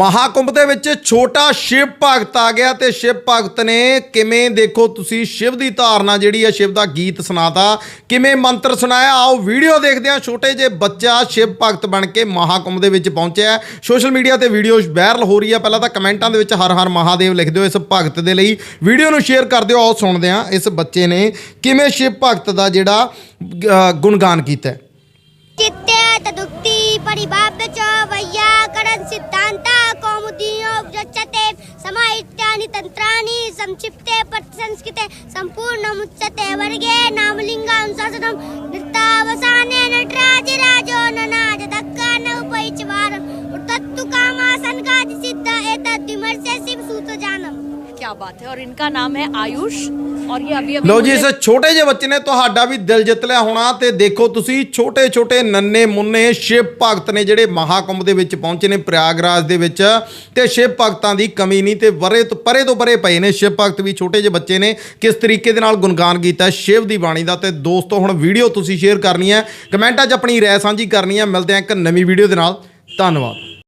ਮਹਾਕੁੰਭ ਦੇ ਵਿੱਚ ਛੋਟਾ ਸ਼ਿਵ ਭਗਤ ਆ ਗਿਆ ਤੇ ਸ਼ਿਵ ਭਗਤ ਨੇ ਕਿਵੇਂ ਦੇਖੋ ਤੁਸੀਂ ਸ਼ਿਵ ਦੀ ਧਾਰਨਾ ਜਿਹੜੀ ਹੈ, ਸ਼ਿਵ ਦਾ ਗੀਤ ਸੁਣਾਤਾ, ਕਿਵੇਂ ਮੰਤਰ ਸੁਣਾਇਆ, ਆਓ ਵੀਡੀਓ ਦੇਖਦੇ ਹਾਂ, ਛੋਟੇ ਜਿਹੇ ਬੱਚਾ ਸ਼ਿਵ ਭਗਤ ਬਣ ਕੇ ਮਹਾਕੁੰਭ ਦੇ ਵਿੱਚ ਪਹੁੰਚਿਆ ਸੋਸ਼ਲ ਮੀਡੀਆ ਤੇ ਵੀਡੀਓ ਵਾਇਰਲ ਹੋ ਰਹੀ ਹੈ, ਪਹਿਲਾਂ ਤਾਂ ਕਮੈਂਟਾਂ ਦੇ ਵਿੱਚ ਹਰ ਹਰ ਮਹਾਦੇਵ ਲਿਖ ਦਿਓ ਇਸ ਭਗਤ ਦੇ ਲਈ। ਵੀਡੀਓ ਨੂੰ ਸ਼ੇਅਰ ਕਰ ਦਿਓ, ਆਓ ਸੁਣਦੇ ਹਾਂ ਇਸ ਬੱਚੇ ਨੇ ਕਿਵੇਂ ਸ਼ਿਵ ਭਗਤ ਦਾ ਜਿਹੜਾ ਗੁਣਗਾਨ ਕੀਤਾ ਚਿੱਤੇ ਤਦੁਕਤੀ ਪਰਿਭਾਵ ਚ ਕਰਨ ਸਿੱਧਾਂਤਾ समाहित्यानि तन्त्राणि संक्षिप्ते प्रतिसंस्कृते सम्पूर्णमुच्यते वर्गे नामलिङ्गानुशासनं क्या बात है और इनका नाम है आयुष और ये अभी अभी ਲੋ ਜੀ ਇਸ मुझे- ਛੋਟੇ ਜਿਹੇ ਬੱਚੇ ਨੇ ਤੁਹਾਡਾ ਵੀ ਦਿਲ ਜਿੱਤ ਲਿਆ ਹੋਣਾ ਤੇ ਦੇਖੋ ਤੁਸੀਂ ਛੋਟੇ ਛੋਟੇ ਨੰਨੇ ਮੁੰਨੇ ਸ਼ਿਵ ਭਗਤ ਨੇ ਜਿਹੜੇ ਮਹਾਕੁੰਭ ਦੇ ਵਿੱਚ ਪਹੁੰਚੇ ਨੇ ਪ੍ਰਯਾਗਰਾਜ ਦੇ ਵਿੱਚ ਤੇ ਸ਼ਿਵ ਭਗਤਾਂ ਦੀ ਕਮੀ ਨਹੀਂ ਤੇ ਬਰੇ ਤੋਂ ਪਰੇ ਤੋਂ ਪਰੇ ਪਏ ਨੇ ਸ਼ਿਵ ਭਗਤ ਵੀ ਛੋਟੇ ਜਿਹੇ ਬੱਚੇ ਨੇ ਕਿਸ ਤਰੀਕੇ ਦੇ ਨਾਲ ਗੁਣਗਾਨ ਕੀਤਾ ਹੈ ਸ਼ਿਵ ਦੀ ਬਾਣੀ ਦਾ ਤੇ ਦੋਸਤੋ ਹੁਣ ਵੀਡੀਓ ਤੁਸੀਂ ਸ਼ੇਅਰ ਕਰਨੀ ਹੈ ਕਮੈਂਟਾਂ 'ਚ ਆਪਣੀ ਰਾਏ ਸਾਂਝੀ ਕਰਨੀ ਹੈ ਮਿਲਦੇ ਹਾਂ ਇੱਕ ਨਵੀਂ ਵੀਡੀਓ ਦੇ ਨਾਲ ਧੰਨਵਾਦ